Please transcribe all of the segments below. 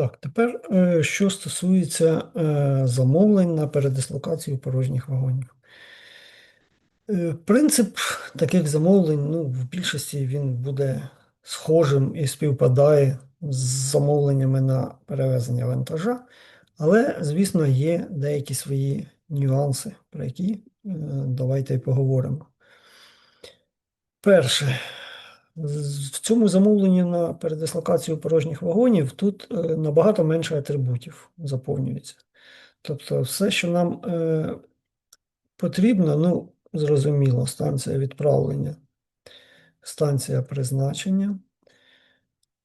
Так, тепер, е, що стосується е, замовлень на передислокацію порожніх вагонів. Е, Принцип таких замовлень, ну, в більшості він буде схожим і співпадає з замовленнями на перевезення вантажа, але, звісно, є деякі свої нюанси, про які давайте й поговоримо. Перше, в цьому замовленні на передислокацію порожніх вагонів тут е, набагато менше атрибутів заповнюється. Тобто, все, що нам е, потрібно, ну, зрозуміло, станція відправлення, станція призначення,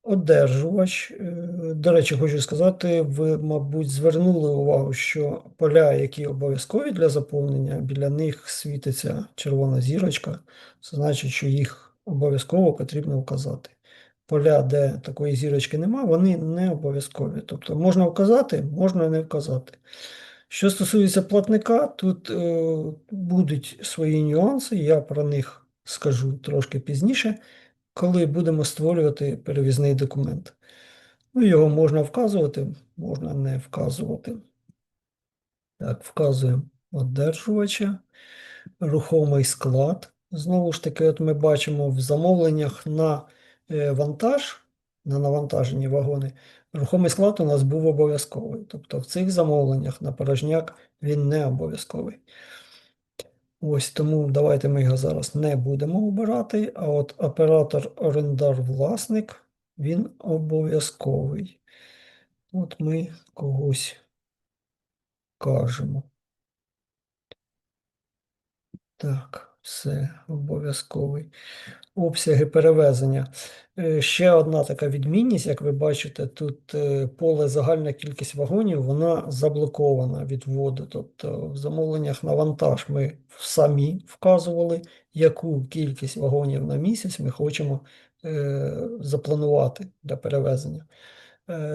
одержувач. Е, До речі, хочу сказати, ви, мабуть, звернули увагу, що поля, які обов'язкові для заповнення, біля них світиться червона зірочка. Це значить, що їх обов'язково потрібно вказати. Поля, де такої зірочки нема, вони не обов'язкові. Тобто можна вказати, можна не вказати. Що стосується платника, тут е, будуть свої нюанси, я про них скажу трошки пізніше, коли будемо створювати перевізний документ. Ну, його можна вказувати, можна не вказувати. Так, вказуємо одержувача, рухомий склад. Знову ж таки, от ми бачимо в замовленнях на е, вантаж, на навантажені вагони, рухомий склад у нас був обов'язковий. Тобто в цих замовленнях на порожняк він не обов'язковий. Ось тому давайте ми його зараз не будемо обирати, а от оператор орендар-власник, він обов'язковий. От ми когось кажемо. Так, все, обов'язковий. Обсяги перевезення. Е, Ще одна така відмінність, як ви бачите, тут е, поле загальна кількість вагонів, вона заблокована від вводу. Тобто в замовленнях на вантаж ми самі вказували, яку кількість вагонів на місяць ми хочемо е, запланувати для перевезення.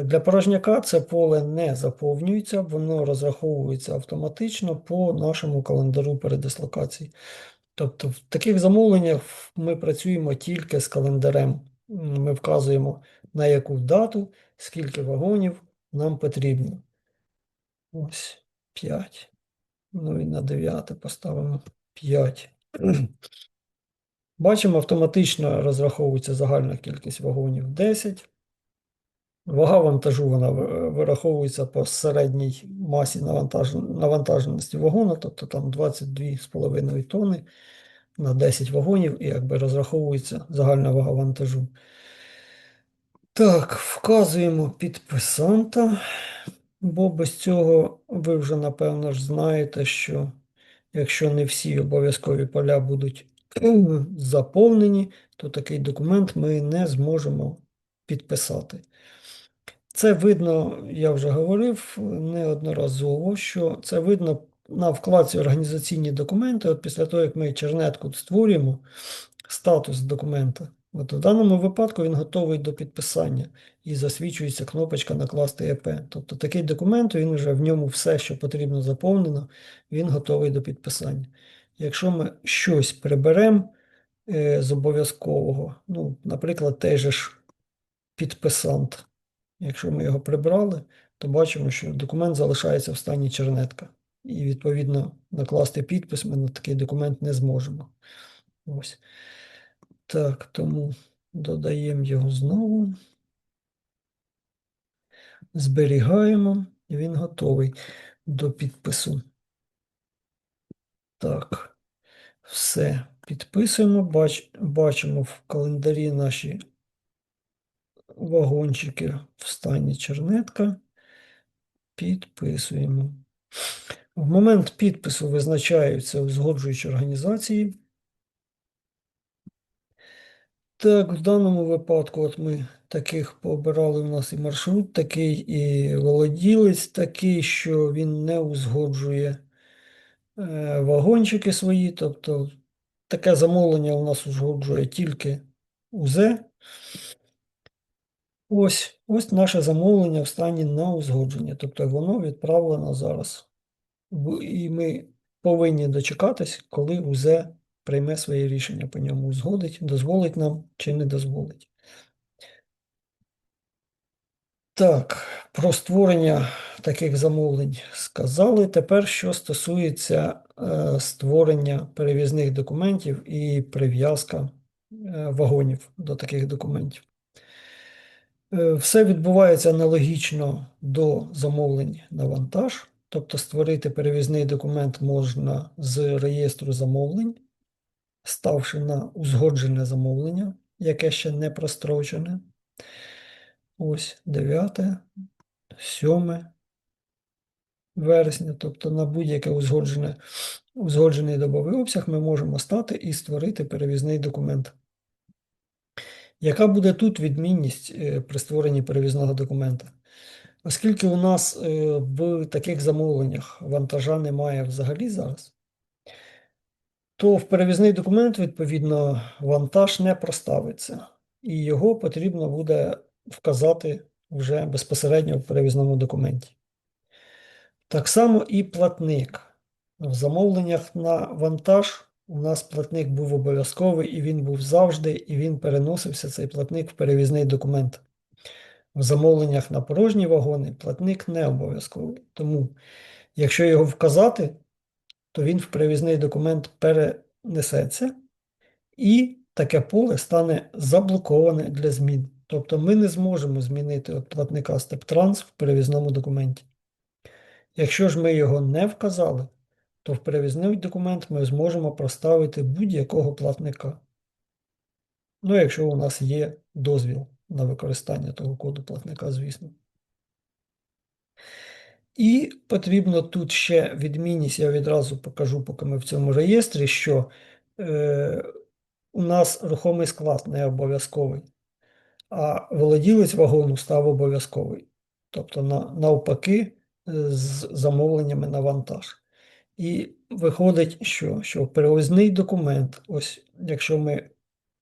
Для порожняка це поле не заповнюється, воно розраховується автоматично по нашому календару передислокації. Тобто в таких замовленнях ми працюємо тільки з календарем. Ми вказуємо, на яку дату, скільки вагонів нам потрібно. Ось 5. Ну і на 9 поставимо 5. Бачимо, автоматично розраховується загальна кількість вагонів 10. Вага вантажу вона вираховується по середній масі навантаженості вагона, тобто там 22,5 тонни на 10 вагонів, і якби розраховується загальна вага вантажу. Так, вказуємо підписанта, бо без цього ви вже напевно ж знаєте, що якщо не всі обов'язкові поля будуть заповнені, то такий документ ми не зможемо підписати. Це видно, я вже говорив неодноразово, що це видно на вкладці організаційні документи. От після того, як ми чернетку створюємо, статус документа. От в даному випадку він готовий до підписання і засвічується кнопочка накласти ЕП. Тобто такий документ, він вже в ньому все, що потрібно заповнено, він готовий до підписання. Якщо ми щось приберемо е, з обов'язкового, ну, наприклад, той же ж підписант. Якщо ми його прибрали, то бачимо, що документ залишається в стані чернетка. І, відповідно, накласти підпис ми на такий документ не зможемо. Ось. Так, тому додаємо його знову. Зберігаємо, і він готовий до підпису. Так, все. Підписуємо. Бач, бачимо в календарі наші вагончики в стані чернетка. Підписуємо. В момент підпису визначаються узгоджуючі організації. Так, в даному випадку от ми таких пообирали у нас і маршрут такий, і володілець такий, що він не узгоджує е, вагончики свої. Тобто таке замовлення у нас узгоджує тільки УЗ. Ось, ось наше замовлення в стані на узгодження. Тобто воно відправлено зараз. І ми повинні дочекатись, коли УЗ прийме своє рішення по ньому, узгодить, дозволить нам чи не дозволить. Так, про створення таких замовлень сказали. Тепер, що стосується е, створення перевізних документів і прив'язка е, вагонів до таких документів. Е, Все відбувається аналогічно до замовлень на вантаж, тобто створити перевізний документ можна з реєстру замовлень, ставши на узгоджене замовлення, яке ще не прострочене. Ось 9, 7 вересня, тобто на будь-яке узгоджений добовий обсяг ми можемо стати і створити перевізний документ. Яка буде тут відмінність е, при створенні перевізного документа? Оскільки у нас е, в таких замовленнях вантажа немає взагалі зараз, то в перевізний документ, відповідно, вантаж не проставиться, і його потрібно буде вказати вже безпосередньо в перевізному документі. Так само і платник. В замовленнях на вантаж у нас платник був обов'язковий, і він був завжди, і він переносився цей платник в перевізний документ. В замовленнях на порожні вагони платник не обов'язковий. Тому, якщо його вказати, то він в перевізний документ перенесеться, і таке поле стане заблоковане для змін. Тобто ми не зможемо змінити от платника StepTrans в перевізному документі. Якщо ж ми його не вказали, то в перевізний документ ми зможемо проставити будь-якого платника. Ну, якщо у нас є дозвіл на використання того коду платника, звісно. І потрібно тут ще відмінність, я відразу покажу, поки ми в цьому реєстрі, що е, у нас рухомий склад не обов'язковий, а володілець вагону став обов'язковий. Тобто, на, навпаки, з замовленнями на вантаж. І виходить, що, що перевозний документ, ось якщо ми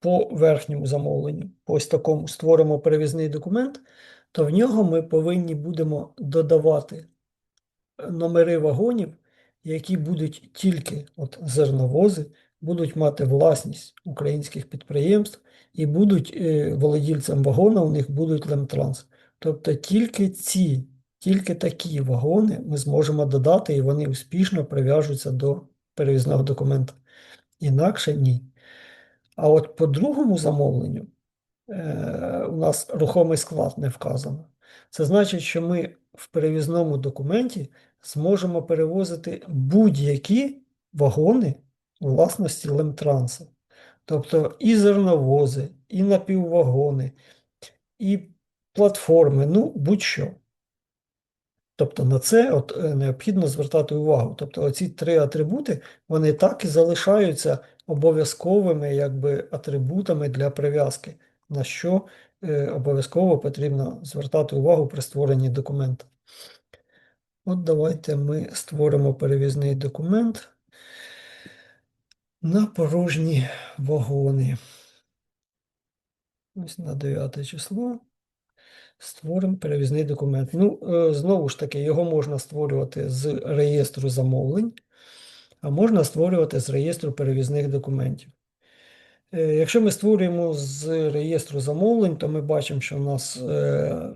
по верхньому замовленню, по ось такому створимо перевізний документ, то в нього ми повинні будемо додавати номери вагонів, які будуть тільки от зерновози, будуть мати власність українських підприємств і будуть е, володільцем вагона, у них будуть Лемтранс. Тобто тільки ці, тільки такі вагони ми зможемо додати, і вони успішно прив'яжуться до перевізного документа. Інакше ні. А от по другому замовленню е, у нас рухомий склад не вказано. Це значить, що ми в перевізному документі зможемо перевозити будь-які вагони власності Лемтранса. Тобто і зерновози, і напіввагони, і платформи, ну будь-що. Тобто на це от е, необхідно звертати увагу. Тобто оці три атрибути, вони так і залишаються обов'язковими якби, атрибутами для прив'язки, на що е, обов'язково потрібно звертати увагу при створенні документа. От давайте ми створимо перевізний документ на порожні вагони. Ось на 9 число. Створимо перевізний документ. Ну, е, знову ж таки, його можна створювати з реєстру замовлень, а можна створювати з реєстру перевізних документів. Е, Якщо ми створюємо з реєстру замовлень, то ми бачимо, що у нас е,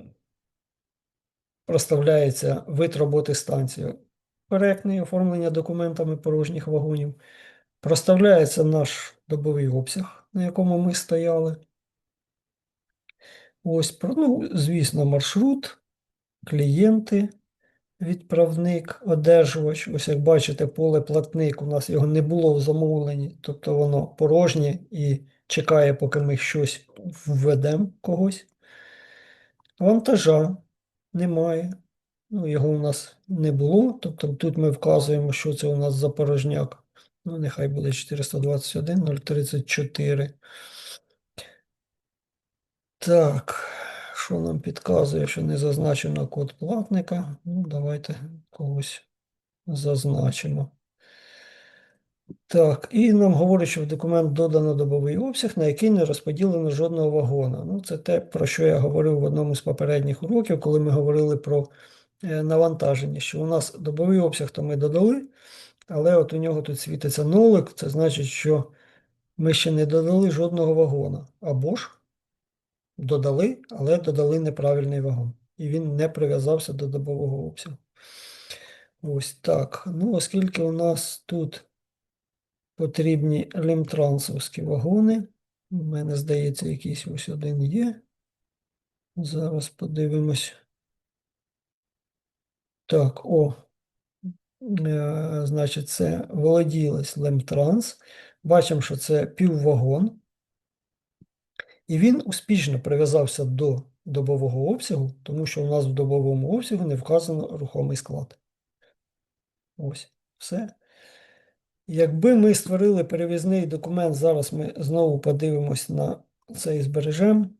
проставляється вид роботи станції коректний оформлення документами порожніх вагонів. Проставляється наш добовий обсяг, на якому ми стояли. Ось, ну, звісно, маршрут, клієнти, відправник, одержувач. Ось, як бачите, поле платник у нас його не було в замовленні, тобто воно порожнє і чекає, поки ми щось введемо когось. Вантажа немає. Ну, його у нас не було. Тобто тут ми вказуємо, що це у нас за порожняк. Ну, нехай буде 421 034. Так, що нам підказує, що не зазначено код платника? Ну, давайте когось зазначимо. Так, і нам говорить, що в документ додано добовий обсяг, на який не розподілено жодного вагона. Ну, це те, про що я говорив в одному з попередніх уроків, коли ми говорили про е, навантаження, що у нас добовий обсяг, то ми додали, але от у нього тут світиться нолик, це значить, що ми ще не додали жодного вагона. Або ж додали, але додали неправильний вагон. і він не прив'язався до добового обсягу. Ось так. Ну, оскільки у нас тут потрібні лімтрансовські вагони, у мене, здається, якийсь ось один є. Зараз подивимось. Так, о, е, значить, це володілець Лемтранс. Бачимо, що це піввагон. І він успішно прив'язався до добового обсягу, тому що у нас в добовому обсягу не вказано рухомий склад. Ось, все. Якби ми створили перевізний документ, зараз ми знову подивимось на цей збережем.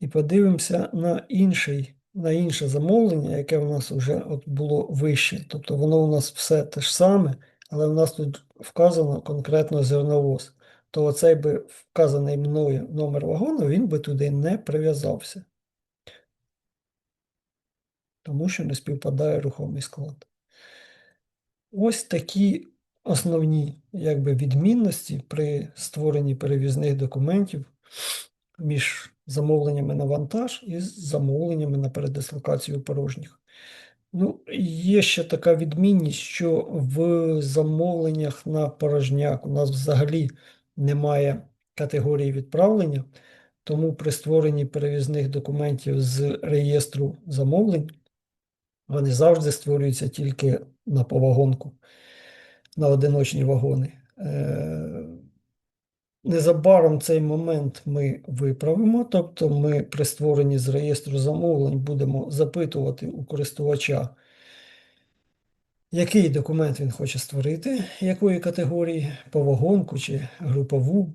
І подивимося на інший, на інше замовлення, яке у нас вже от було вище. Тобто воно у нас все те ж саме, але у нас тут вказано конкретно зерновоз. То оцей би вказаний мною номер вагону, він би туди не прив'язався. Тому що не співпадає рухомий склад. Ось такі основні якби, відмінності при створенні перевізних документів між замовленнями на вантаж і замовленнями на передислокацію порожніх. Ну, Є ще така відмінність, що в замовленнях на порожняк у нас взагалі немає категорії відправлення, тому при створенні перевізних документів з реєстру замовлень вони завжди створюються тільки на повагонку, на одиночні вагони. Е, Незабаром цей момент ми виправимо, тобто ми при створенні з реєстру замовлень будемо запитувати у користувача, який документ він хоче створити, якої категорії, повагонку чи групову.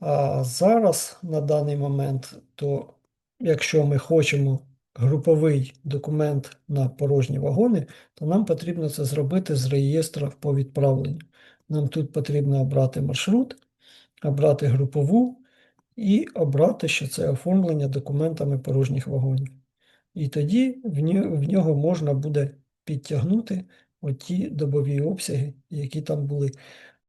А зараз на даний момент, то якщо ми хочемо груповий документ на порожні вагони, то нам потрібно це зробити з реєстра по відправленню. Нам тут потрібно обрати маршрут обрати групову і обрати, що це оформлення документами порожніх вагонів. І тоді в нього можна буде підтягнути оті добові обсяги, які там були.